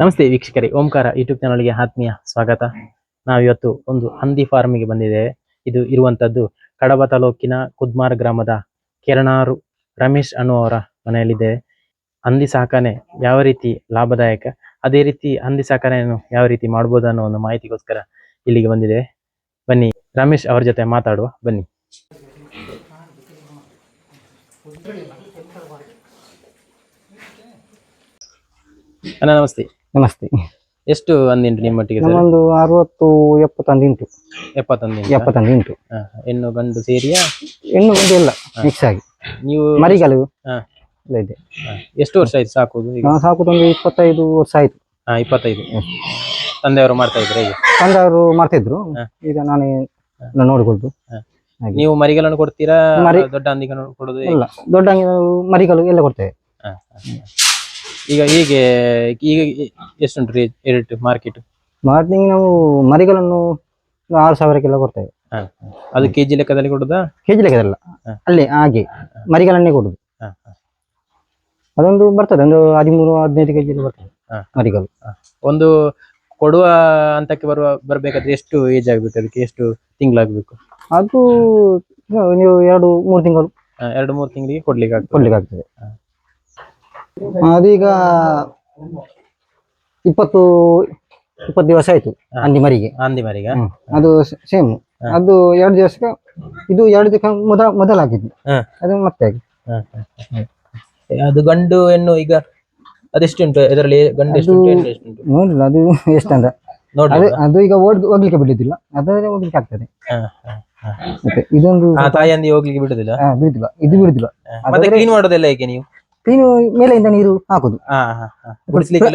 ನಮಸ್ತೆ ವೀಕ್ಷಕರೇ, ಓಂಕಾರ ಯೂಟ್ಯೂಬ್ ಚಾನಲ್ಗೆ ಆತ್ಮೀಯ ಸ್ವಾಗತ. ನಾವಿವತ್ತು ಒಂದು ಹಂದಿ ಫಾರ್ಮಿಗೆ ಬಂದಿದ್ದೇವೆ ಇದು ಇರುವಂತದ್ದು ಕಡಬ ತಾಲೂಕಿನ ಕುದ್ಮಾರ್ ಗ್ರಾಮದ ಕೆರಣಾರು ರಮೇಶ್ ಅನ್ನುವರ ಮನೆಯಲ್ಲಿದೆ. ಹಂದಿ ಸಾಕಣೆ ಯಾವ ರೀತಿ ಲಾಭದಾಯಕ, ಅದೇ ರೀತಿ ಹಂದಿ ಸಾಕಣೆಯನ್ನು ಯಾವ ರೀತಿ ಮಾಡ್ಬೋದು ಅನ್ನೋ ಒಂದು ಮಾಹಿತಿಗೋಸ್ಕರ ಇಲ್ಲಿಗೆ ಬಂದಿದೆ. ಬನ್ನಿ, ರಮೇಶ್ ಅವರ ಜೊತೆ ಮಾತಾಡುವ, ಬನ್ನಿ. ಅಣ್ಣ ನಮಸ್ತೆ. ನಮಸ್ತೆ. ಎಷ್ಟು ಅಂದಿಂಟು ನಿಮ್ಮೊಟ್ಟಿಗೆ ಸರ್? ನಮ್ಮೊಂದು ಅರವತ್ತು ಎಪ್ಪತ್ತೊಂದು ಎಪ್ಪತ್ತೊಂದು ಎಪ್ಪತ್ತೊಂದು ಉಂಟು ಹೆಣ್ಣು ಗಂಡು ಸೇರಿಯಾ? ಹೆಣ್ಣು ಗಂಡು ಇಲ್ಲ ಮಿಕ್ಸ್ ಆಗಿ. ನೀವು ಮರಿಗಳು ಹಾ. ಎಲ್ಲ ಇದೆ. ಹಾ, ಎಷ್ಟು ವರ್ಷ ಆಯ್ತು ಸಾಕುದು ಈಗ? ನಾವು ಸಾಕುದೊಂದು ಇಪ್ಪತ್ತೈದು ವರ್ಷ ಆಯ್ತು. ಹಾ ಇಪ್ಪತ್ತೈದು. ತಂದೆಯವರು ಮಾಡ್ತಾ ಇದ್ರೆ ಈಗ? ತಂದವರು ಮಾಡ್ತಿದ್ರು. ಈಗ ನಾನೇ ನಾನು ನೋಡಿಕೊಳ್ದು. ನೀವು ಮರಿಗಳನ್ನು ಕೊಡ್ತೀರಾ? ಮರಿ- ದೊಡ್ಡ ಹಂದಿಗಳನ್ನು ಕೊಡೋದು ಇಲ್ಲ ದೊಡ್ಡ ಅಂಗಿ- ಮರಿಗಳು ಎಲ್ಲ ಕೊಡ್ತೇವೆ. ಹಾ, ಹಾ, ಹಾ. ಈಗ ಹೀಗೆ ಈಗ ಎಷ್ಟುಂಟು ರೇಟ್ ರೇಟ್ ಮಾರ್ಕೆಟ್ ಮಾರ್ನಿಂಗ್ ನಾವು ಮರಿಗಳನ್ನು ಆರು ಸಾವಿರಕ್ಕೆಲ್ಲ ಕೊಡ್ತೇವೆ. ಅದು ಕೆಜಿ ಲೆಕ್ಕದಲ್ಲಿ ಕೊಡುದಾ? ಕೆಜಿ ಲೆಕ್ಕದಲ್ಲ. ಅಲ್ಲಿ ಹಾಗೆ ಮರಿಗಳನ್ನೇ ಕೊಡುದು. ಅದೊಂದು ಬರ್ತದೆ ಒಂದು ಹದಿಮೂರು ಹದಿನೈದು ಕೆಜಿ ಬರ್ತದೆ ಮರಿಗಳು. ಒಂದು ಕೊಡುವ ಹಂತಕ್ಕೆ ಬರುವ ಬರ್ಬೇಕಾದ್ರೆ ಎಷ್ಟು ಏಜ್ ಆಗ್ಬೇಕು ಅದಕ್ಕೆ? ಎಷ್ಟು ತಿಂಗಳಾಗ್ಬೇಕು? ಅದು ನೀವು ಎರಡು ಮೂರು ತಿಂಗಳು ಎರಡು ಮೂರು ತಿಂಗಳಿಗೆ ಕೊಡ್ಲಿಕ್ಕೆ ಕೊಡ್ಲಿಕ್ಕೆ ಆಗ್ತದೆ. ಅದೀಗ ಇಪ್ಪತ್ತು ಇಪ್ಪತ್ತು ದಿವಸ ಆಯ್ತು ಅಂದಿ ಹಂದಿ ಮರಿಗೆ. ಹಂದಿ ಮರಿಗೆ. ಹ್ಮ್. ಅದು ಸೇಮ್ ಅದು ಎರಡು ದಿವಸಕ್ಕೆ ಇದು ಎರಡು ದಿವಸ ಮೊದಲ ಮೊದಲಾಗಿದ್ದು. ಅದು ಮತ್ತೆ ಆಗಿ ಹಾ, ಹಾ, ಹಾ. ಅದು ಗಂಡು ಹೆಣ್ಣು ಈಗ ಅದೆಷ್ಟುಂಟು ಇದರಲ್ಲಿ ಗಂಡು ಎಷ್ಟು ಅದು- ಹೆಣ್ಣು ಎಷ್ಟುಂಟು ನೋಡಿಲ್ಲ ಅದು ಎಷ್ಟಂತ ಅದು ಅದು ಈಗ ಓಡ್ ಹೋಗ್ಲಿಕ್ಕೆ ಬಿಡುದಿಲ್ಲ. ಅದರಲ್ಲಿ ಹೋಗ್ಲಿಕ್ಕೆ ಆಗ್ತದೆ. ಮತ್ತೆ ಇದೊಂದು ಆ ತಾಯಿ ಅಂದಿ ಹೋಗ್ಲಿಕ್ಕೆ ಬಿಡುದಿಲ್ಲ? ಹಾ, ಬಿಡುದಿಲ್ಲ. ಇದು ಬಿಡುದಿಲ್ಲ. ಮತ್ತೆ ಕ್ಲೀನ್ ಮಾಡೋದೆಲ್ಲ ಹೇಗೆ ನೀವು? ಮೇಲೆಯಿಂದ ನೀರು ಹಾಕುದು.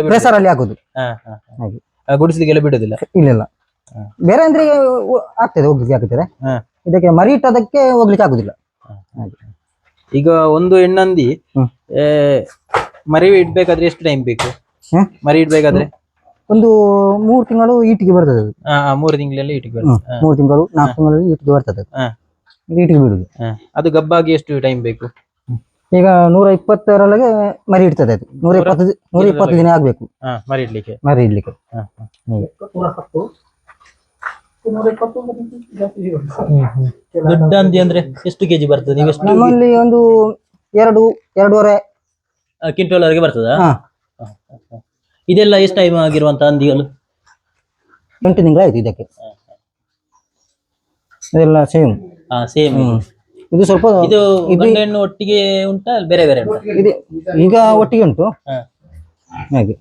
ಪ್ರೆಸರ್ ಅಲ್ಲಿ ಹಾಕುದು. ಹಾಗೆ. ಗುಡಿಸ್ಲಿಕ್ಕೆಲ್ಲ ಬಿಡುದಿಲ್ಲ. ಇಲ್ಲ ಇಲ್ಲ ಬೇರೆ ಅಂದ್ರೆ ಆಗ್ತದೆ ಹೋಗ್ಲಿಕ್ಕೆ ಆಗ್ತದೆ. ಇದಕ್ಕೆ ಮರಿ ಇಟ್ಟದಕ್ಕೆ ಹೋಗ್ಲಿಕ್ಕೆ ಆಗುದಿಲ್ಲ. ಈಗ ಒಂದು ಹೆಣ್ಣಂದಿ ಮರಿ ಇಡ್ಬೇಕಾದ್ರೆ ಎಷ್ಟು ಟೈಮ್ ಬೇಕು? ಮರಿ ಇಡ್ಬೇಕಾದ್ರೆ? ಒಂದು ಮೂರು ತಿಂಗಳು ಈಟಿಗೆ ಬರ್ತದೆ ಮೂರು ತಿಂಗಳಲ್ಲಿ ಈಟಿಗೆ. ಮೂರು ತಿಂಗಳು ನಾಲ್ಕು ತಿಂಗಳಲ್ಲಿ ಈಟಿಗೆ ಬರ್ತದೆ. ಈಟಿಗೆ ಬಿಡುದು ಅದು ಗಬ್ಬಾಗಿ ಎಷ್ಟು ಟೈಮ್ ಬೇಕು? ಈಗ ನೂರ ಇಪ್ಪತ್ತರೊಳಗೆ ಮರಿ ಇಡ್ತದೆ ಅದು. ನೂರ ಇಪ್ಪತ್ತು ನೂರ ಇಪ್ಪತ್ತು ದಿನ ಆಗ್ಬೇಕು. ಹಾ ಮರಿ ಇಡ್ಲಿಕ್ಕೆ. ಮರಿ ಇಡ್ಲಿಕ್ಕೆ. ಹಾ, ಹಾ. ಹೀಗೆ. ದೊಡ್ಡ ಹಂದಿ ಅಂದ್ರೆ ಎಷ್ಟು ಕೆಜಿ ಬರ್ತದೆ? ನೀವು ಎಷ್ಟು ನಮ್ಮಲ್ಲಿ ಒಂದು ಎರಡು ಎರಡೂವರೆ ಕ್ವಿಂಟಲ್ ವರೆಗೆ ಬರ್ತದಾ? ಹಾ. ಇದೆಲ್ಲ ಎಷ್ಟು ಟೈಮ್ ಆಗಿರುವಂತ ಹಂದಿಗಳು? ಎಂಟು ತಿಂಗಳಾಯ್ತು ಇದಕ್ಕೆ. ಇದೆಲ್ಲ ಸೇಮ್ ಹಾ ಸೇಮ್ ಇದು ಸ್ವಲ್ಪ ಇದು ಗಂಡು ಹೆಣ್ಣು ಒಟ್ಟಿಗೆ ಉಂಟಾ ಬೇರೆ ಬೇರೆ ಉಂಟಾ? ಇದೆ ಈಗ ಒಟ್ಟಿಗೆ ಉಂಟು. ಹಾ. ಹಾಗೆ.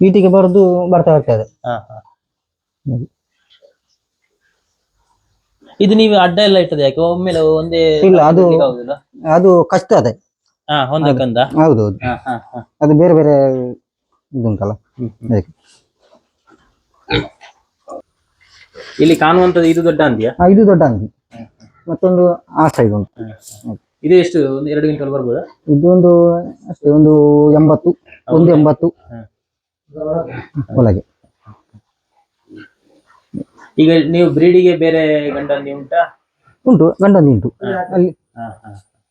ಈಟಿಗೆ ಬರ್ದು ಬರ್ತಾ ಇರ್ತದೆ ಹಾ, ಹಾ. ಹಾಗೆ. ಇದು ನೀವು ಅಡ್ಡ ಎಲ್ಲ ಇಟ್ಟದೆ ಯಾಕೆ? ಒಮ್ಮೆಲೆ ಒಂದೇ ಇಲ್ಲ, ಅದು- ಆಗುದಿಲ್ಲ? ಅದು ಕಷ್ಟ ಅದೇ. ಹಾ ಹೊಂದಕ್ಕಂದ ಹೌದು ಹೌದು ಹಾ ಹಾ ಹಾ. ಅದು ಬೇರೆ ಬೇರೆ ಇದು ಉಂಟಲ್ಲ. ಅದಕ್ಕೆ ಇಲ್ಲಿ ಕಾಣುವಂತದ್ದು ಇದು ದೊಡ್ಡ ಅಂದಿಯ ಇದು ದೊಡ್ಡ ಅಂಗಿ ಮತ್ತೊಂದು ಆ ಸೈಡ್ ಉಂಟು. ಇದು ಎಷ್ಟು ಒಂದು ಎರಡು ಕ್ವಿಂಟಲ್ ಬರ್ಬೋದಾ? ಇದೊಂದು ಅಷ್ಟೇ ಒಂದು ಎಂಬತ್ತು ಒಂದು ಎಂಬತ್ತು. ಒಳಗೆ. ಈಗ ನೀವು ಬ್ರೀಡಿಗೆ ಬೇರೆ ಗಂಡ ಹಂದಿ ಉಂಟಾ? ಉಂಟು ಗಂಡಂದಿ ಉಂಟು. ಅಲ್ಲಿ.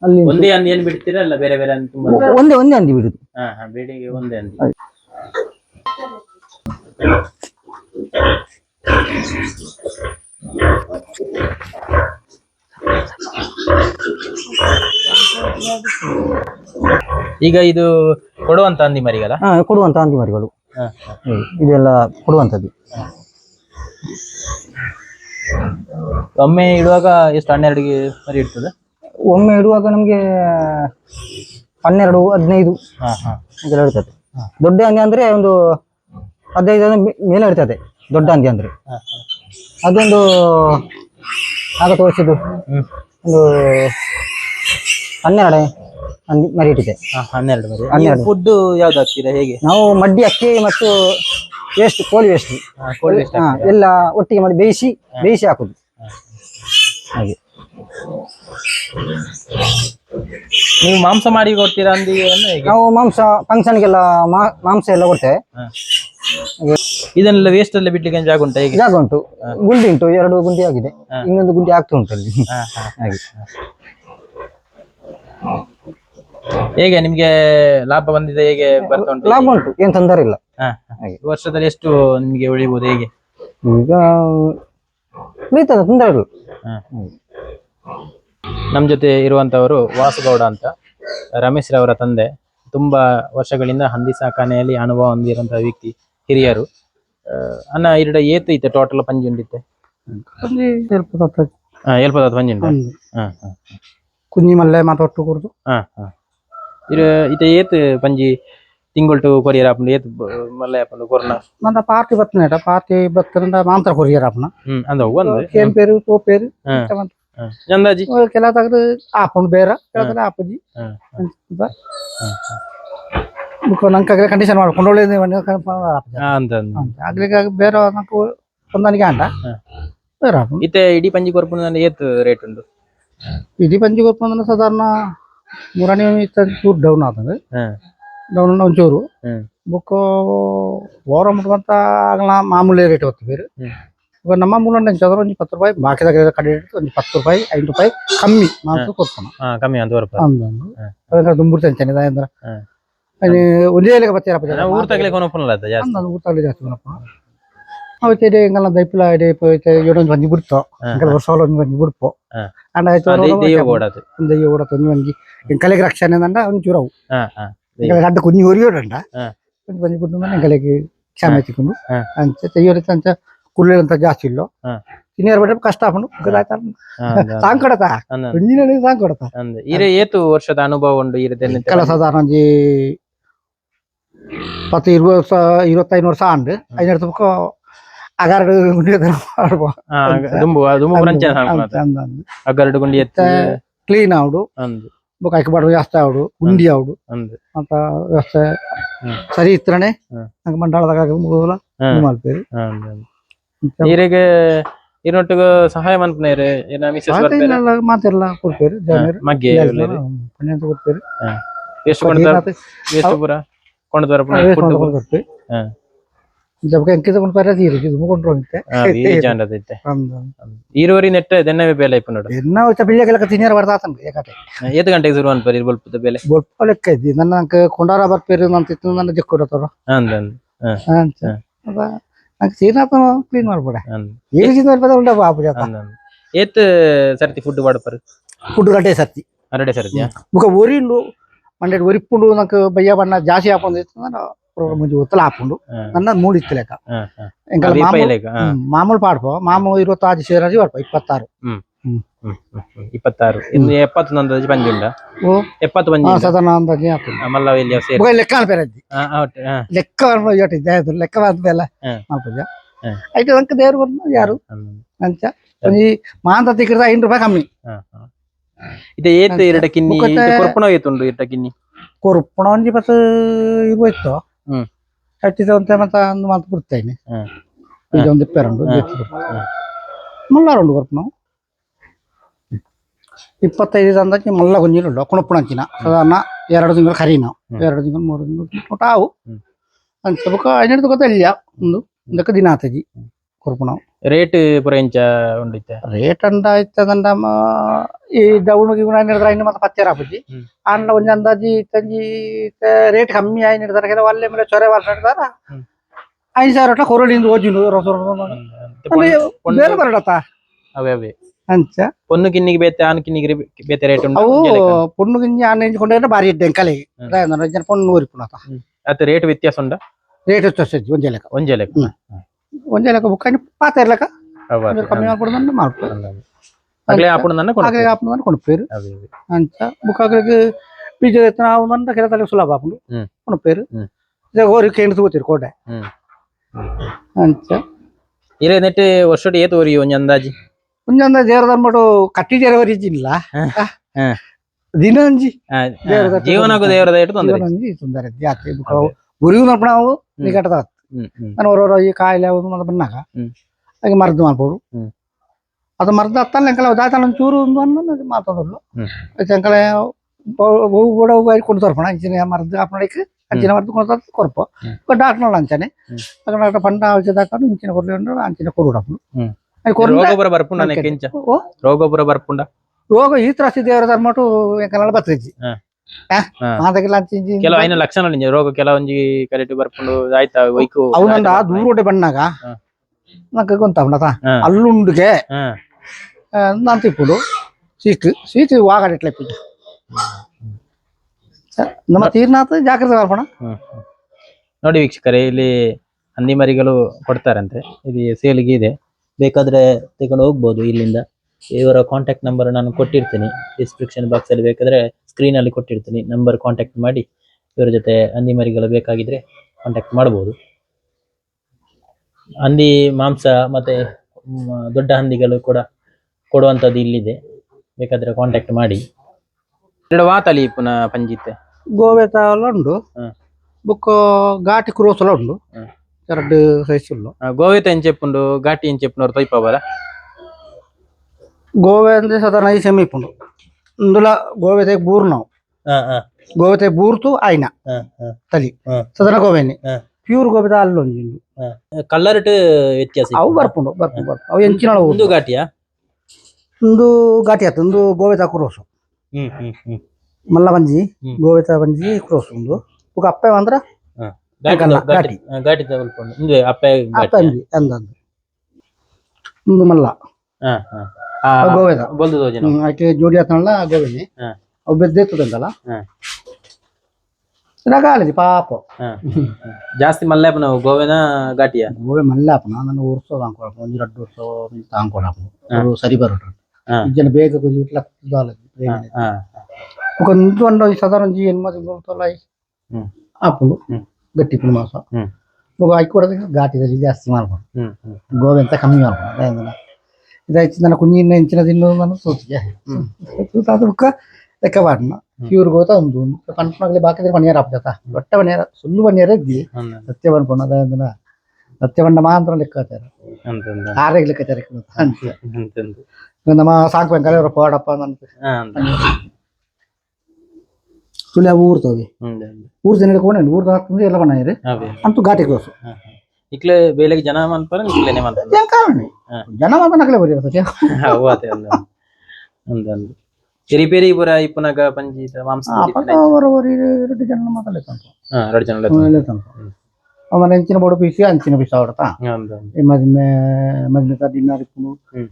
ಅಲ್ಲಿ ಒಂದೇ ಅಂದಿ ಏನು ಬಿಡ್ತೀರಾ ಅಲ್ಲ ಬೇರೆ ಬೇರೆ ತುಂಬಾ? ಒಂದೇ ಒಂದೇ ಅಂದಿ ಬಿಡುದು. ಹಾ ಹಾ ಬ್ರೀಡಿಗೆ ಒಂದೇ ಹಂದಿ. ಈಗ ಇದು ಕೊಡುವಂತ ಹಂದಿ ಮರಿಗಲ್ಲ ಹಾ ಕೊಡುವಂತ ಹಂದಿ ಮರಿಗಳು. ಹ್ಮ್. ಇದೆಲ್ಲ ಕೊಡುವಂತದ್ದು ಒಮ್ಮೆ ಇಡುವಾಗ ಎಷ್ಟು ಹನ್ನೆರಡಿಗೆ ಮರಿ ಇಡ್ತದೆ? ಒಮ್ಮೆ ಇಡುವಾಗ ನಮ್ಗೆ ಹನ್ನೆರಡು ಹದಿನೈದು ಹಾ ಹಾ. ಇದೆಲ್ಲ ಇರ್ತದೆ. ದೊಡ್ಡ ಹಂದಿ ಅಂದ್ರೆ ಒಂದು ಹದಿನೈದು ಮೇ- ಮೇಲೆ ಇರ್ತದೆ. ದೊಡ್ಡ ಹಂದಿ ಅಂದ್ರೆ. ಅದೊಂದು ಆಗ ತೋರಿಸಿದ್ದು ಒಂದು ಹನ್ನೆರಡು ಹಂದಿ ಮರಿ ಇಟ್ಟಿದೆ ಹನ್ನೆರಡು ಮರಿ. ಹನ್ನೆರಡು. ಫುಡ್ ಯಾವ್ದು ಹಾಕ್ತೀರಾ ಹೇಗೆ? ನಾವು ಮಡ್ಡಿ ಅಕ್ಕಿ ಮತ್ತು ವೇಸ್ಟ್ ಕೋಳಿ ವೇಸ್ಟ್ ಕೋಳಿ ವೇಸ್ಟ್ ಎಲ್ಲ ಒಟ್ಟಿಗೆ ಮಾಡಿ ಬೇಯಿಸಿ ಬೇಯಿಸಿ ಹಾಕುದು. ಹಾಗೆ. ನೀವು ಮಾಂಸ ಮಾಡಿ ಕೊಡ್ತೀರಾ ಅಂದ್ರೆ ನಾವು ಮಾಂಸ ಫಂಕ್ಷನ್ಗೆಲ್ಲ ಮಾಂಸ ಎಲ್ಲ ಕೊಡ್ತೇವೆ. ಇದನ್ನೆಲ್ಲ ವೇಸ್ಟ್ ಎಲ್ಲ ಬಿಡ್ಲಿಕ್ಕೆ ಜಾಗ ಉಂಟು ಹೇಗೆ? ಜಾಗ ಉಂಟು. ಗುಂಡಿ ಉಂಟು ಎರಡು ಗುಂಡಿ ಆಗಿದೆ. ಇನ್ನೊಂದು ಗುಂಡಿ ಆಗ್ತಾ ಉಂಟು ಅಲ್ಲಿ. ಹಾಗೆ. ಹೇಗೆ ನಿಮ್ಗೆ ಲಾಭ ಬಂದಿದೆ ಹೇಗೆ ಬರ್ತಾ ಉಂಟು? ಲಾಭ ಉಂಟು ಏನ್ ತೊಂದರೆ ಇಲ್ಲ. ವರ್ಷದಲ್ಲಿ ಎಷ್ಟು ನಿಮ್ಗೆ ಉಳಿಬಹುದು ಹೇಗೆ? ಈಗ ಉಳಿತದೆ ತೊಂದರೆ ಇಲ್ಲ. ಹಾ. ನಮ್ ಜೊತೆ ಇರುವಂತವರು ವಾಸುಗೌಡ ಅಂತ. ರಮೇಶ್ ರವರ ತಂದೆ. ತುಂಬಾ ವರ್ಷಗಳಿಂದ ಹಂದಿ ಸಾಕಾಣೆಯಲ್ಲಿ ಅನುಭವ ಹೊಂದಿರುವಂತಹ ವ್ಯಕ್ತಿ ಹಿರಿಯರು. ಅನ್ನ ಇರಡ ಏತ ಇತ್ತೆ ಟೋಟಲ್ ಪಂಜಿ ಉಂಡಿತ್ತೆ ಹಾ ಪಂಜಿ ಉಂಟು? ಕುഞ്ഞി ಮಲ್ಲೆ ಮಾತ ಒಟ್ಟು ಕುರ್ದು ಇರ ಇತ್ತೆ ಏತ್ ಪಂಜಿ ತಿಂಗೊಳ್ಟು ಕೊರಿಯರ್ ಆಪುಂಡು ಏತ್ ಮಲ್ಲೆ ಆಪುಂಡು ಕೊರ್ನ? ನಂದ ಪಾರ್ಟಿ ಬತ್ತನೇಟ ಪಾರ್ಟಿ ಬತ್ತರಿಂದ ಮಾಂತ್ರ ಕೊರಿಯರ್ ಆಪುನ ಹ್ಮ್ ಅಂದ ಒಂದು ಏನ್ ಪೇರು ತೋ ಪೇರು ಹಾ. ಅಂದಾಜಿ ಕೆಲ ತಗದು ಆಪುಂಡು ಬೇರ ಕೆಲ ಆಪುಜಿ ಹಾ, ಅಂತ ಬುಕ್ ನಂಗೆ ಕಂಡೀಷನ್ ಮಾಡ್ಕೊಂಡು ಒಳ್ಳೆ ಹಾ, ಅಂತ ಅಂದ. ಆಗ್ಲಿಕ್ಕೆ ಬೇರೆ ನಂಗೆ ಒಂದನಿಗೆ ಅಂಟ ಬೇರ ಬೇರೆ ಆಪುಂಡು ಇತ್ತೆ ಇಡೀ ಪಂಜಿ ಕೊರ್ಪುಂಡು ಏತ್ ರೇಟ್ ಉಂಟು? ಇಡೀ ಪಂಚಿ ಗೊತ್ತಂದ್ರೆ ಸಾಧಾರಣ ಮೂರನೇ ಚೂರು ಡೌನ್ ಆತಂದ್ರೆ ಡೌನ್ ಡೌನ್ ಒಂಚೂರು. ಬುಕ್ ಓರ ಮುಟ್ಕೊಂತ ಆಗಲ್ಲ ಮಾಮೂಲಿ ರೇಟ್ ಹೊತ್ತು ಬೇರೆ. ಇವಾಗ ನಮ್ಮ ಮೂಲಂಡ ಚಂದ್ರ ಒಂದು ಇಪ್ಪತ್ತು ರೂಪಾಯಿ ಬಾಕಿದಾಗ ಕಡೆ ಇಟ್ಟು ಒಂದು ಪತ್ತು ರೂಪಾಯಿ ಐದು ರೂಪಾಯಿ ಕಮ್ಮಿ ಮಾಂಸ ಕೊಡ್ತಾನ ಹಾ ಕಮ್ಮಿ ಅಂತ ಬರ್ಪ ಅಂದಂದು ಹ್ಮ್. ಅದಕ್ಕೆ ದುಂಬುರ್ ತೆಂಚನೆ ಅಂದ್ರೆ ಹ್ಮ್. ಅಲ್ಲಿ ಒಂದೇ ಲೆಕ್ಕ ಬತ್ತೀರಪ್ಪ ನಾವು ಊರ್ ತಗಲಿಕ್ಕೆ ಕೊನಪುನಲ್ಲ ಅದ ಜಾಸ್ತಿ ಅಂದಂದು ಊಟ ಜಾಸ್ತಿ ಬರಪ್ಪ ಅವತ್ತೆ ಇದೆ ಎಂಗಲ್ಲ ದೈಪಿಲ ಇದೆ ಏಡೊಂದು ಒಂಜಿ ಬಿಡ್ತು ಎಂಕಲ್ ವರ್ಷ ಒಂದು ಒಂಜಿ ಬಿಡ್ಪು ಹ್ಮ್. ಅಂಡ ಆಯ್ತು ದೆಯ್ಯ ಓಡಾದು ದೆಯ್ಯ ಓಡತ್ ಒಂಜಿ ಒಂಜಿ ಎಂಕಲೆಗೆ ರಕ್ಷಣೆ ಅಂದ ಒಂಚೂರು ಅವು ಹಾ ಹಾ ಎಂಕಲೆಗೆ ಅಡ್ಡ ಕುഞ്ഞി ಒರಿಯೋಡಂಡ ಹ್ಮ್. ಒಂಜಿ ಒಂಜಿ ಬಿಟ್ಟು ಎಂಕಲೆಗೆ ಕ್ಷಾಮ ಎತ್ತಿಕೊಂಡು ಹ್ಮ್. ಅಂಚ ತೆಯ್ಯೋರಿ ಕುಳ್ಳೆಂತ ಜಾಸ್ತಿ ಇಲ್ಲೋ. ಹ್ಮ್. ತಿನ್ನಿಯರ್ ಬಟ್ಟೆ ಕಷ್ಟ ಅಂದ- ಸಾಂಗ್ ಕೊಡತ ಕುഞ്ഞിನಲ್ಲಿ ಸಾಂಗ್ ಕೊಡತ ಈರೆ ಏತು ವರ್ಷದ ಅನುಭವ ಉಂಡು ಇರದೆ ಕೆಲಸದ ಕೆಲ ಸಾಧಾರಣ ಒಂಜಿ ಪತ್ತು ಇರುವತ್ತು ವರ್ಷ ಇರುವತ್ತೈದು ವರ್ಷ ಆಂಡ್ ಐನೂರು ತುಮಕ ಅಗರಡು ಗುಂಡಿ ಗುಂಡಿ ಕ್ಲೀನ್ ಆವಡು. ಬುಕ್ ಬಾಡು ವ್ಯವಸ್ಥೆ ಆವಡು. ಉಂಡಿ ಆವಡು. ಅಂತ ವ್ಯವಸ್ಥೆ. ಸರಿ ಇತ್ತರಣೆ. ನಂಗೆ ಮಂಡಳದಾಗ ಮುಗಿದಲ್ಲ. ಹಾ, ಮಲ್ಪೇರಿ ಹಾ, ಅಂದು, ಅಂದು. ಈರೆಗೆ ಇರೊಟ್ಟಿಗೆ ಸಹಾಯ ಮನ್ಪನೇರು ಏನ ಮಿಸಸ್ ಬರ್ತಾರೆ ಮಾತೆಲ್ಲ ಕೊಡ್ಪೇರಿ ಜನರು. ಮಗ್ಗೆ. ಪುಣ್ಯ ಅಂತ ಎಷ್ಟು ಕೊಡ್ತಾರೆ ಎಷ್ಟು ಪುರ? ಕೊಂಡ್ತಾರ ಪುಣ್ಯ. ಪೂರ. ಕೊಡ್ಪೇರಿ ಹಾ. ಜಬಕ ಎಂಕಿದ ಕೊಂಡ್ಪಾರ ತೀರು ಇದು ಮುಗೊಂಡ್ರು ಅಂತೆ. ಹಾ, ಈ ಜಾಂಡದೈತೆ ಇತ್ತೆ ಈರುವರಿ ನೆಟ್ಟ ದೆನ್ನವೆ ಬೇಲೆ ಇಪ್ಪ ನೋಡು. ಎನ್ನ ಚ ಬಿಳ್ಳೆ ಕಲಕ ತಿನ್ನಿಯರ್ ಬರ್ತಾತನ್ ಏಕತೆ ಏತ್ ಗಂಟೆಗೆ ಶುರು ಅನ್ಪರಿ ಬಲ್ಪದ ಬೇಲೆ ಬೊಲ್ಪ ಲೆಕ್ಕ ಇದ್ದಿ ನನ್ನ ಕೊಂಡಾರ ಬರ್ಪೇರಿ ಅಂತ ಇತ್ತು ನನ್ನ ಜಕ್ ಕೊಡತ್ತಾರ ಅಂದ ಅಂದ ಅಂತ ಅದ ನಂಗೆ ಸೀನಾತ ಕ್ಲೀನ್ ಮಾಡ್ಬೇಡ ಅಂದ ಈಗ ಚಿಂದ ಬರ್ಪದ ಉಂಟ ಬಾಪು ಜಾತ ಅಂದ ಅಂದ. ಏತ್ ಸರ್ತಿ ಫುಡ್ ವಾಡಪರ್ ಫುಡ್ ಗಂಟೆ ಸರ್ತಿ ಅರಡೆ ಸರ್ತಿಯಾ ಮುಖ ಒರಿಂಡು ಮಂಡ್ಯ ಒರಿಪ್ಪುಂಡು ನಂಗೆ ಬಯ್ಯ ಬಣ್ಣ ಜಾಸ್ತಿ ಹಾಕೊಂಡಿತ್ತು ನಾನು ಮುಂಜಿ ಒತ್ತಲ ಹಾಕೊಂಡು ಹಾ. ನನ್ನ ಮೂಡ್ ಇತ್ತು ಲೆಕ್ಕ ಹಾ, ಹಾ. ಎಂಕಲ್ ಅದು ಮಾಮೂಲು ಇಪ್ಪೈಲೆಗ, ಹಾ. ಹ್ಮ್, ಮಾಮೂಲು ಪಾಡ್ಪೋ ಇಪ್ಪತ್ತಾರು. ಇನ್ನು ಎಪ್ಪತ್ತು ಅಂದಾಜು ಪಂಜಿ ಉಂಡ ಓ. ಎಪ್ಪತ್ತು ಪಂಜಿ ಹಾ ಅಂದಾಜಿ ಆತು ಮಲ್ಲ ಇಲ್ಲಿ ಸೇರಿ. ಲೆಕ್ಕ ಹಾ, ಹಾ, ಲೆಕ್ಕ ಯೋಟಿದ್ದೆ ಆಯ್ತು ಲೆಕ್ಕ ಆದ್ಮೇಲೆ. ಮಲ್ಪಜ. ಆಯ್ತು ನಂಗೆ ದೇವ್ರು ಬಂದು ಯಾರು? ಹ್ಮ್. ಅಂಚ. ಒಂಜಿ ಮಾಂತ ತಿಕ್ಕಿದ ಐನೂರು ರೂಪಾಯಿ ಕಮ್ಮಿ. ಹಾ, ಹಾ. ಇದು ಏತ್ ಇರಟ ಕಿನ್ನಿ ಮುಖಕ್ಕೆ- ಇದು ಕೊರ್ಪುಣ ಏತುಂಡು ಇರಟ ಕಿನ್ನಿ. ಕೊರ್ಪಣ ಒಂಜಿ ಬತ್ತು ಇರ್ಬೋಯ್ತು ಹ್ಮ್. ಹಟ್ಟಿದ ಅಂತ ಮತ್ತೆ ಒಂದು ಮಾತು ಬಿಡ್ತೇನೆ ಹ್ಮ್. ಈಗ ಒಂದು ಇಪ್ಪೆರಂಡು ಮಲ್ಲಾರುಂಡು ಕೊರುಪ್ಪಣ ಇಪ್ಪತ್ತೈದು ಅಂದಾಜಿ ಮಲ್ಲ ಗೊಂಜಿಲು ಕುಣಪ್ಪಣ ಅಂಚಿನ ಸಾಧಾರಣ ಎರಡು ತಿಂಗಳು ಕರಿನ. ಹ್ಮ್. ಎರಡು ತಿಂಗಳು ಮೂರು ತಿಂಗಳು ಒಟ್ಟ ಆವು ಹ್ಮ್. ಅಂತ ಬುಕ್ಕ ಐನೂರು ತಗೋತ ಇಲ್ಲ ಒಂದು. ಒಂದಕ್ಕೆ ದಿನ ಆತಜಿ ಕೊರುಪ್ಪಣ ರೇಟ್ ಪುರ ಇಂಚ ಉಂಡಿತ್ತೆ? ರೇಟ್ ಅಂಡ ಇತ್ತದಂಡ ಮ- ಈ ಡೌನ್ ಗಿವನ ಹಿಡಿದ್ರೆ ಐನು ಮತ್ತೆ ಪಚ್ಚರ ಆಪುಜಿ ಹ್ಮ್. ಅಂಡ ಒಂಜಿ ಅಂದಾಜಿ ತಂಜಿ ರೇಟ್ ಕಮ್ಮಿ ಆಯ್ ಹಿಡಿದಾರ ಕೆಲವು ಅಲ್ಲೇ ಮೇಲೆ ಚೊರೆ ವಾರ ಹಿಡಿದಾರ ಹ್ಮ್. ಐದು ಸಾವಿರ ಒಟ್ಟ ಕೊರಳಿಂದ ಓಜಿನು ರಸ ಬೇರೆ ಬರಡತ್ತ? ಅವೇ ಅವೇ. ಅಂಚ ಪೊನ್ನು ಕಿನ್ನಿಗೆ ಬೇತೆ ಆನ್ ಕಿನ್ನಿಗೆ ರಿ- ಬೇತೆ ರೇಟ್ ಉಂಟು ಅವು ಜಲಕ. ಪುಣ್ಣು ಗಿಂಜಿ ಆನೆ ಕೊಂಡ್ರೆ ಬಾರಿ ಇದ್ದೆ ಕಲೆಗೆ ಹ್ಮ್. ಪೊಣ್ಣು ಊರಿ ಪುಣತ ಅತ್ತು ರೇಟ್ ವ್ಯತ್ಯಾಸ ಉಂಡ ರೇಟ್ ಎಷ್ಟು ವರ್ಷ ಒಂಜೆ ಲೆಕ್ಕ ಒಂಜೆ ಲೆಕ್ಕ ಹ್ಮ್. ಒಂಜೆ ಲೆಕ್ಕ ಬುಕ್ಕ ಪಾತ ಇರ್ಲಕ್ಕ ಅವ ಅದು. ಕಮ್ಮಿ ಮಾಡ್ಕೊಡೋದನ್ನ ಮಾಡ್ಕೊ ಅಂದ ಅಂದ. ಆಗ್ಲೇ ಆಪುಣ ನನ್ನ ಕೊಡು. ಹಾಗೆ ಆಪಣ ಕೊಡ್ಪೇರು ಅವೇ ಅವೇ. ಅಂಚ ಬುಕ್ಕಾಗ್ಲಿಗೆ ಬೀಜ ಎತ್ತನ ಅವನಂತ ಕೆಲ ತಲೆ ಸುಲಭ ಆಪುಂಡು ಹ್ಮ್. ಕೊಡ್ಪೇರು ಹ್ಮ್. ಈಗ ಓರಿ ಕೇಂದ್ರ ತಗೋತೀರಿ ಕೋಟೆ ಹ್ಮ್ ಅಂಚ ಇರೆ ನೆಟ್ ವರ್ಷ ಏತ್ ಓರಿ ಒಂಜಿ ಅಂದಾಜಿ ಮುಂಜಾನೆ ದೇವರ ಅಂದ್ಬಿಟ್ಟು ಕಟ್ಟಿ ದೇವರ ಇದ್ದಿಲ್ಲ. ಹ. ಹ. ದಿನ ಅಂಜಿ ಜೀವನಕ್ಕೂ ದೇವರದ ಏಟು ತೊಂದರೆ. ಅಂಜಿ ತೊಂದರೆ. ಬುಕ್ಕ ಉರಿವು ನಡ್ಪಣ ಅವು ನಿಕಟದ. ನಾನು ಹೊರ ಈ ಕಾಯಿಲೆ ಅವು ಮತ್ತೆ ಬಂದಾಗ ಹ್ಮ್. ಹಾಗೆ ಮರದ್ದು ಮಾಡ್ಬೋದು. ಅದು ಮರದ್ದು ಹತ್ತಲ್ಲ ಎಂಕಲ ದಾತಲ್ಲ ಚೂರು ಒಂದು ಅನ್ನೋದು ಮಾತಾಡೋದು. ಎಂಕಲ ಹೂ ಕೂಡ ಕೊಂಡು ತರ್ಪಣ. ಅಂಚಿನ ಮರದ್ದು ಹಾಪಣಕ್ಕೆ ಅಂಚಿನ ಮರದ್ದು ಕೊಂಡು ಕೊರಪ. ಹ್ಮ್. ಡಾಕ್ಟರ್ ಅಂಚನೆ ಅದನ್ನ ಡಾಕ್ಟರ್ ಪಂಡ ಔಷಧ ಹಾಕೊಂಡು ಇಂಚಿನ ಕೊರ್ಲಿ ಅಂಚಿನ ಕೊರುಡಪ್ಪು ರೋಗೊಬ್ಬರ ಬರ್ಪುಂಡ ಕೆಂಚ? ರೋಗೊಬ್ಬರ ಬರ್ಪುಂಡ? ರೋಗ ಈ ತ್ರಾಸ ದೇವರ ಧರ್ಮಟು ಕನ್ನಡ ಬರ್ತೈತಿ ಕೆಲವು ಐನ ಲಕ್ಷಣ ರೋಗ ಕೆಲವೊಂಜಿ ಕರೆಕ್ಟ್ ಬರ್ಕೊಂಡು ಆಯ್ತಾ ವೈಕು ಅವನೊಂದ ದೂರೋಡೆ ಬಣ್ಣಾಗ. ನಂಗೆ ಗೊತ್ತಾವಣತ ಅಲ್ಲುಂಡಿಗೆ ನಾನು ತಿಪ್ಪುಡು. ಸೀಟ್ ಸೀಟ್ ವಾಗಾಡಿಟ್ಲೆ ಪಿಟ್ಟು ನಮ್ಮ ತೀರ್ನಾಥ ಜಾಗ್ರತೆ ಬರ್ಪಣ ನೋಡಿ ವೀಕ್ಷಕರೇ ಇಲ್ಲಿ ಹಂದಿ ಮರಿಗಳು ಕೊಡ್ತಾರಂತೆ. ಇದು ಸೇಲಿಗೆ ಇದೆ. ಬೇಕಾದ್ರೆ ತಗೊಂಡು ಹೋಗ್ಬೋದು ಇಲ್ಲಿಂದ. ಇವರ ಕಾಂಟ್ಯಾಕ್ಟ್ ನಂಬರ್ ನಾನು ಕೊಟ್ಟಿರ್ತೀನಿ. ಡಿಸ್ಕ್ರಿಪ್ಷನ್ ಬೇಕಾದ್ರೆ ಸ್ಕ್ರೀನ್ ಅಲ್ಲಿ ಕೊಟ್ಟಿರ್ತೀನಿ. ನಂಬರ್ ಕಾಂಟ್ಯಾಕ್ಟ್ ಮಾಡಿ ಇವರ ಜೊತೆ ಹಂದಿ ಮರಿಗಳು ಬೇಕಾಗಿದ್ರೆ ಕಾಂಟ್ಯಾಕ್ಟ್ ಮಾಡಬಹುದು ಹಂದಿ ಮಾಂಸ ಮತ್ತೆ ದೊಡ್ಡ ಹಂದಿಗಳು ಕೂಡ ಕೊಡುವಂಥದ್ದು ಇಲ್ಲಿದೆ. ಬೇಕಾದ್ರೆ ಕಾಂಟ್ಯಾಕ್ಟ್ ಮಾಡಿ. ವಾತಲಿ ಪುನಃ ಪಂಜಿತ್ತೆ ಗೋವೆ ಉಂಟು. ಬುಕ್ ಘಾಟಿ ಕ್ರೋಸ್ ಉಂಟು. ಎರಡು ಹೆಸರು ಗೋವಿತ ಏನ್ ಚೆಪ್ಪುಂಡು ಘಾಟಿ ಏನ್ ಚೆಪ್ಪುನವ್ರು ತೈಪವರ ಗೋವೆ ಅಂದ್ರೆ ಸಾಧಾರಣ ಐದು ಸೆಮಿ ಇಪ್ಪುಂಡು ಇಂದುಲ ಗೋವೆ ತೆಗ್ ಬೂರು ನಾವು ಗೋವೆ ತೆಗ್ ಬೂರ್ತು ಆಯ್ನ ತಲಿ ಸಾಧಾರಣ ಗೋವೆನೆ ಪ್ಯೂರ್ ಗೋಬಿದ ಅಲ್ಲೊಂದು ಇಂದು ಕಲರ್ ವ್ಯತ್ಯಾಸ ಅವು ಬರ್ಪುಂಡು ಬರ್ಪುಂಡು ಬರ್ಪು ಅವು ಎಂಚಿನ ಒಂದು ಘಾಟಿಯ ಒಂದು ಘಾಟಿ ಆಯ್ತು ಒಂದು ಗೋವೆತ ಕ್ರೋಸು ಮಲ್ಲ ಬಂಜಿ ಗೋವೆತ ಬಂಜಿ ಕ್ರೋಸ್ ಒಂದು ಅಪ್ಪ ಅಂದ್ರೆ ಘಾಟಿ. ಘಾಟಿ? ಘಾಟಿ ತಗೊಳ್ಕೊಂಡು ಅಂದ್ರೆ ಮಲ್ಲ. ಹಾ ಗೋವೆದ. ಬಲ್ದು ದೋಜನ ಜೋಡಿ ಆತನಲ್ಲ ಗೋವೆನಿ ಅವು ಬೆದ್ದೆತ್ತದಂತಲ್ಲ? ರಗಾಲದಿ ಪಾಪ. ಜಾಸ್ತಿ ಮಲ್ಲಾಪ ನಾವು ಗೋವೆನ ಘಾಟಿಯ? ಗೋವೆ ಮಲ್ಲಾಪ ನಾನು ಉರ್ಸೋದು ಅನ್ಕೊಳಪ್ಪ ಒಂದು ರಡ್ಡು ಉರ್ಸೋ ಅಂತ ಸರಿ ಬರೋಣ ಜನ ಬೇಗ ಕುದಿ ಇಟ್ಲ ಕುದ್ದಾಲದಿ ಒಂದು ಒಂದು ಸಾಧಾರಣ ಜಿ ಏನು ಮತ್ತೆ ಗೊತ್ತಲ್ಲ ಗಟ್ಟಿ ಕುಣಿ ಮಾಂಸ. ಹ್ಮ್. ಮಗು ಹಾಕಿ ಕೊಡೋದಕ್ಕೆ ಘಾಟಿದಲ್ಲಿ ಜಾಸ್ತಿ ಮಾಡ್ಬೋದು ಹ್ಮ್ ಅಂತ ಕಮ್ಮಿ ಮಾಡ್ಬೋದು ಅದೇನಿಲ್ಲ. ಇದಾಯ್ತು ನನ್ನ ಕುಂಜಿನ ಹೆಂಚಿನ ತಿನ್ನೋದು ನಾನು ಸೂತಿಗೆ ಸೂತ ಲೆಕ್ಕ ಬಾಡ್ನ ಇವ್ರು ಗೋತ ಒಂದು ಕಣ್ಣು ಮಗಲಿ ಬಾಕಿದ್ರೆ ಮನೆಯರ ಹಾಕ್ಬೇಕ ದೊಡ್ಡ ಮನೆಯರ ಸುಳ್ಳು ಮನೆಯರ ಇದ್ದಿ ಸತ್ಯ ಬಂದ್ಕೊಂಡು ಅದನ್ನ ಸತ್ಯ ಬಂಡ ಮಾತ್ರ ಲೆಕ್ಕಾಚಾರ ಅಂತಂದ. ಆರೇಗ್ ಲೆಕ್ಕಾಚಾರ ಅಂತ. ನಮ್ಮ ಸಾಕು ಅವ್ರ ಅಂತ. ಸುಳ್ಯ ಊರ್ತವೆ ಹ್ಮ್ ಊರ್ ಜನ ಹಿಡ್ಕೊಂಡು ಊರ್ ಹಾಕಿದ್ರೆ ಎಲ್ಲ ಬಣ್ಣ ಅವೇ ಅಂತೂ ಘಾಟಿ ಕೋಸು ಹಾ ಹಾ. ಇಕ್ಲೆ ಬೇಲೆಗೆ ಜನ ಮನ್ಪರ ಇಕ್ಲೇನೆ ಮನ್ಪರ ಏನ್ ಕಾರಣ ಹಾ. ಜನ ಮಾತ್ರ ನಕಲೆ ಬರೀ ಸತ್ಯ ಹೌ ಆತೆ ಅಂದ ಅಂದಂದು ರಿಪೇರಿ ಪೂರ ಇಪ್ಪುನಗ ಪಂಜಿತ ಮಾಂಸ ಅವರ ಎರಡು ಜನ ಮಾತಾಡ್ಲಿಕ್ಕೆ ಹಾ ಎರಡು ಜನ ಆಮೇಲೆ ಅಂಚಿನ ಬಡ ಪೀಸಿ ಅಂಚಿನ ಪೀಸ ಹೊಡ್ತಾ ಈ ಮದ್ಮೆ ಮದ್ಮೆ ತ ದಿನ ಇಪ್ಪುನು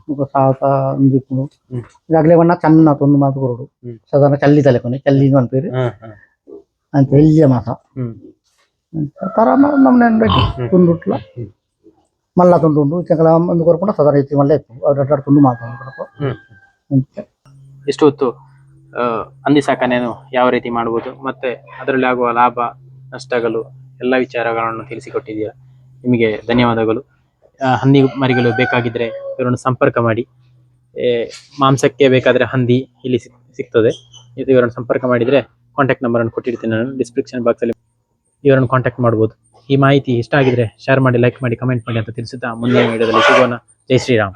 ಮುಖ ಸಾವತ ಒಂದು ಇಪ್ಪುನು ಇದಾಗಲೇ ಬಣ್ಣ ಚನ್ನ ತೊಂದು ಮಾತು ಕೊರಡು ಚಲ್ಲಿ ತಲೆ ಕೊನೆ ಚಲ್ಲಿ ಅಂತೀರಿ. ಅಂತ ಎಲ್ಲಿಯ ಮಾಸ. ತುಂಡುಟ್ಲ. ಮಲ್ಲ ತುಂಡುಂಡು ಚಂಗಲ ಒಂದು ಕೊರ್ಕೊಂಡು ಸದಾ ರೀತಿ ಮಲ್ಲ ಇಪ್ಪು ಅವ್ರು ಅಡ್ಡಾಡ್ ತುಂಡು ಮಾತಾಡ್ಕೊಡಪ್ಪ ಅಂತ. ಎಷ್ಟು ಹೊತ್ತು ಹಂದಿ ಸಾಕಣೆಯನ್ನು ಯಾವ ರೀತಿ ಮಾಡ್ಬೋದು ಮತ್ತೆ ಅದರಲ್ಲಿ ಆಗುವ ಲಾಭ ನಷ್ಟಗಳು ಎಲ್ಲ ವಿಚಾರಗಳನ್ನು ತಿಳಿಸಿಕೊಟ್ಟಿದ್ದೀರಾ? ನಿಮಗೆ ಧನ್ಯವಾದಗಳು. ಹಂದಿ ಮರಿಗಳು ಬೇಕಾಗಿದ್ರೆ ಇವರನ್ನು ಸಂಪರ್ಕ ಮಾಡಿ. ಮಾಂಸಕ್ಕೆ ಬೇಕಾದರೆ ಹಂದಿ ಇಲ್ಲಿ ಸಿಗ್ತದೆ. ಇದು ಇವರನ್ನು ಸಂಪರ್ಕ ಮಾಡಿದ್ರೆ ಕಾಂಟ್ಯಾಕ್ಟ್ ನಂಬರ್ ಅನ್ನು ಕೊಟ್ಟಿರ್ತೀನಿ ನಾನು. ಡಿಸ್ಕ್ರಿಪ್ಷನ್ ಬಾಕ್ಸಲ್ಲಿ ಇವರನ್ನು ಕಾಂಟ್ಯಾಕ್ಟ್ ಮಾಡಬಹುದು ಈ ಮಾಹಿತಿ ಇಷ್ಟ ಆಗಿದ್ರೆ ಶೇರ್ ಮಾಡಿ ಲೈಕ್ ಮಾಡಿ ಕಮೆಂಟ್ ಮಾಡಿ ಅಂತ ತಿಳಿಸುತ್ತಾ ಮುಂದಿನ ವಿಡಿಯೋದಲ್ಲಿ ಸಿಗೋಣ. ಜೈ ಶ್ರೀರಾಮ್.